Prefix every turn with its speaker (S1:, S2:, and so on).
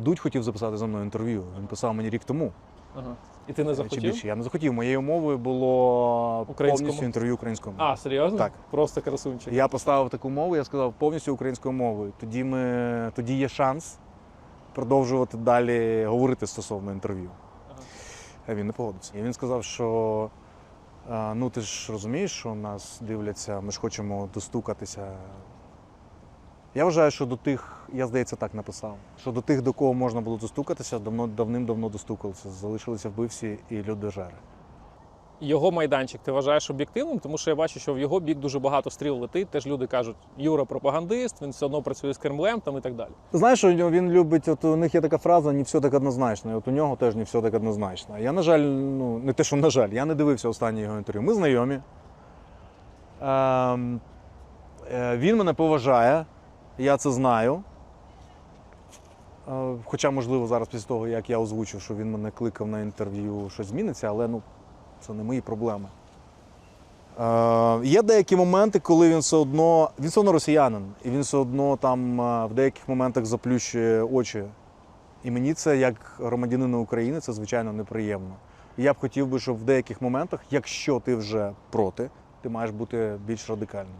S1: Дудь хотів записати за мною інтерв'ю. Він писав мені рік тому.
S2: Ага. І ти не
S1: Чи
S2: захотів?
S1: більше. Я не захотів. Моєю мовою було повністю інтерв'ю українською мовою.
S2: А, серйозно?
S1: Так.
S2: Просто красунчик.
S1: Я поставив таку мову, я сказав повністю українською мовою. Тоді ми тоді є шанс продовжувати далі говорити стосовно інтерв'ю.
S2: Ага.
S1: А він не погодився. І він сказав, що ну ти ж розумієш, що нас дивляться, ми ж хочемо достукатися. Я вважаю, що до тих, я здається, так написав, що до тих, до кого можна було достукатися, давно давним-давно достукалися. Залишилися вбивці і людожери.
S2: Його майданчик ти вважаєш об'єктивним, тому що я бачу, що в його бік дуже багато стріл летить. Теж люди кажуть, Юра пропагандист, він все одно працює з Кремлем там і так далі.
S1: Знаєш, що він любить, от у них є така фраза не все так однозначно. І от у нього теж не все так однозначно. Я, на жаль, ну не те, що на жаль, я не дивився останнє його інтерв'ю. Ми знайомі. Ем, е, він мене поважає, я це знаю. Е, Хоча, можливо, зараз після того, як я озвучив, що він мене кликав на інтерв'ю, щось зміниться, але ну, це не мої проблеми. Е, є деякі моменти, коли він все одно. Він все одно росіянин, і він все одно там е, в деяких моментах заплющує очі. І мені це, як громадянину України, це звичайно неприємно. І я б хотів би, щоб в деяких моментах, якщо ти вже проти, ти маєш бути більш радикальним.